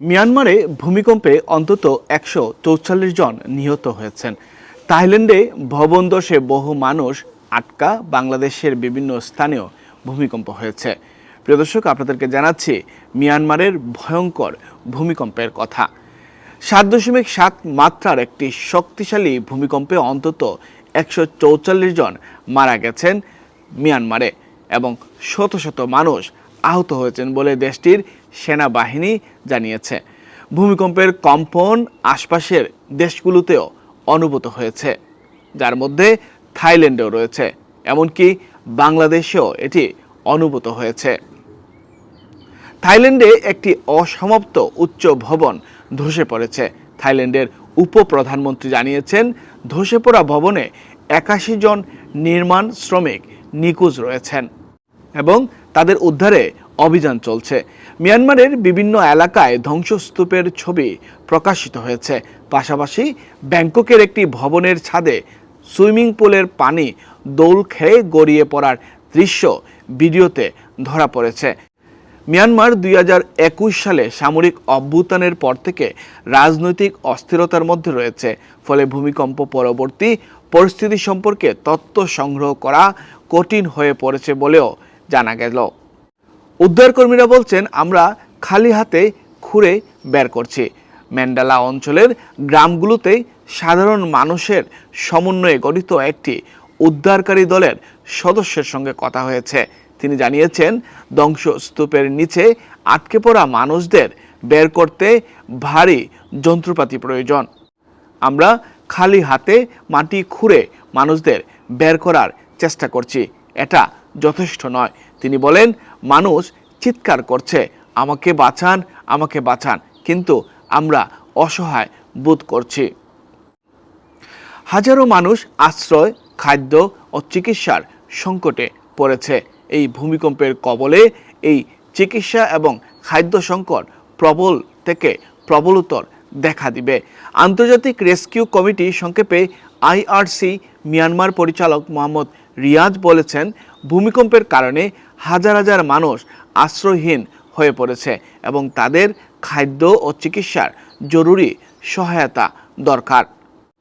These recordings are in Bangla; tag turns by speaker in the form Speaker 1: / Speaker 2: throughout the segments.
Speaker 1: মিয়ানমারে ভূমিকম্পে অন্তত একশো চৌচল্লিশ জন নিহত হয়েছেন। থাইল্যান্ডে ভবন দশে বহু মানুষ আটকা বাংলাদেশের বিভিন্ন স্থানেও ভূমিকম্প হয়েছে। প্রিয় দর্শক, আপনাদেরকে জানাচ্ছি মিয়ানমারের ভয়ঙ্কর ভূমিকম্পের কথা। সাত দশমিক সাত মাত্রার একটি শক্তিশালী ভূমিকম্পে অন্তত একশো চৌচল্লিশ জন মারা গেছেন মিয়ানমারে এবং শত শত মানুষ আহত হয়েছেন বলে দেশটির সেনাবাহিনী জানিয়েছে। ভূমিকম্পের কম্পন আশপাশের দেশগুলোতেও অনুভূত হয়েছে, যার মধ্যে থাইল্যান্ডেও রয়েছে, এমনকি বাংলাদেশেও এটি অনুভূত হয়েছে। থাইল্যান্ডে একটি অসমাপ্ত উচ্চ ভবন ধসে পড়েছে। থাইল্যান্ডের উপপ্রধানমন্ত্রী জানিয়েছেন, ধসে পড়া ভবনে একাশি জন নির্মাণ শ্রমিক নিখোঁজ রয়েছেন এবং তাদের উদ্ধারে অভিযান চলছে। মিয়ানমারের বিভিন্ন এলাকায় ধ্বংসস্তূপের ছবি প্রকাশিত হয়েছে। পাশাপাশি ব্যাংককের একটি ভবনের ছাদে সুইমিং পুলের পানি দোল খেয়ে গড়িয়ে পড়ার দৃশ্য ভিডিওতে ধরা পড়েছে। মিয়ানমার দুই হাজার একুশ সালে সামরিক অভ্যুত্থানের পর থেকে রাজনৈতিক অস্থিরতার মধ্যে রয়েছে। ফলে ভূমিকম্প পরবর্তী পরিস্থিতি সম্পর্কে তথ্য সংগ্রহ করা কঠিন হয়ে পড়েছে বলেও জানা গেল। উদ্ধারকর্মীরা বলছেন, আমরা খালি হাতে খুঁড়ে বের করছি। ম্যান্ডালা অঞ্চলের গ্রামগুলোতে সাধারণ মানুষের সমন্বয়ে গঠিত একটি উদ্ধারকারী দলের সদস্যের সঙ্গে কথা হয়েছে। তিনি জানিয়েছেন, ধ্বংসস্তূপের নিচে আটকে পড়া মানুষদের বের করতে ভারী যন্ত্রপাতি প্রয়োজন। আমরা খালি হাতে মাটি খুঁড়ে মানুষদের বের করার চেষ্টা করছি। এটা যথেষ্ট নয়। তিনি বলেন, মানুষ চিৎকার করছে, আমাকে বাঁচান আমাকে বাঁচান, কিন্তু আমরা অসহায় বোধ করছি। হাজারো মানুষ আশ্রয়, খাদ্য ও চিকিৎসার সংকটে পড়েছে। এই ভূমিকম্পের কবলে এই চিকিৎসা এবং খাদ্য সংকট প্রবল থেকে প্রবলতর দেখা দিবে। আন্তর্জাতিক রেস্কিউ কমিটি সংক্ষেপে আইআরসি, মিয়ানমার পরিচালক মোহাম্মদ রিয়াজ বলেছেন, ভূমিকম্পের কারণে হাজার হাজার মানুষ আশ্রয়হীন হয়ে পড়েছে এবং তাদের খাদ্য ও চিকিৎসার জরুরি সহায়তা দরকার।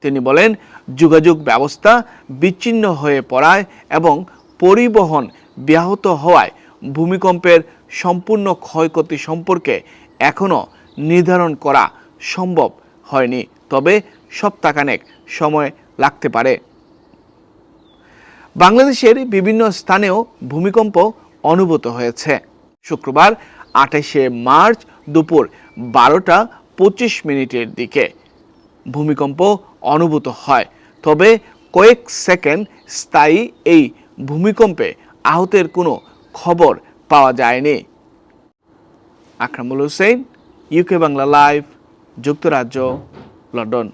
Speaker 1: তিনি বলেন, যোগাযোগ ব্যবস্থা বিচ্ছিন্ন হয়ে পড়ায় এবং পরিবহন ব্যাহত হওয়ায় ভূমিকম্পের সম্পূর্ণ ক্ষয়ক্ষতি সম্পর্কে এখনও নির্ধারণ করা সম্ভব হয়নি। তবে সপ্তাহখানেক সময় লাগতে পারে। বাংলাদেশের বিভিন্ন স্থানেও ভূমিকম্প অনুভূত হয়েছে। শুক্রবার আঠাশে মার্চ দুপুর বারোটা পঁচিশ মিনিটের দিকে ভূমিকম্প অনুভূত হয়। তবে কয়েক সেকেন্ড স্থায়ী এই ভূমিকম্পে আহতের কোনো খবর পাওয়া যায়নি। আকরামুল হোসেন ইউকে বাংলা লাইভ যুক্তরাজ্য, লন্ডন।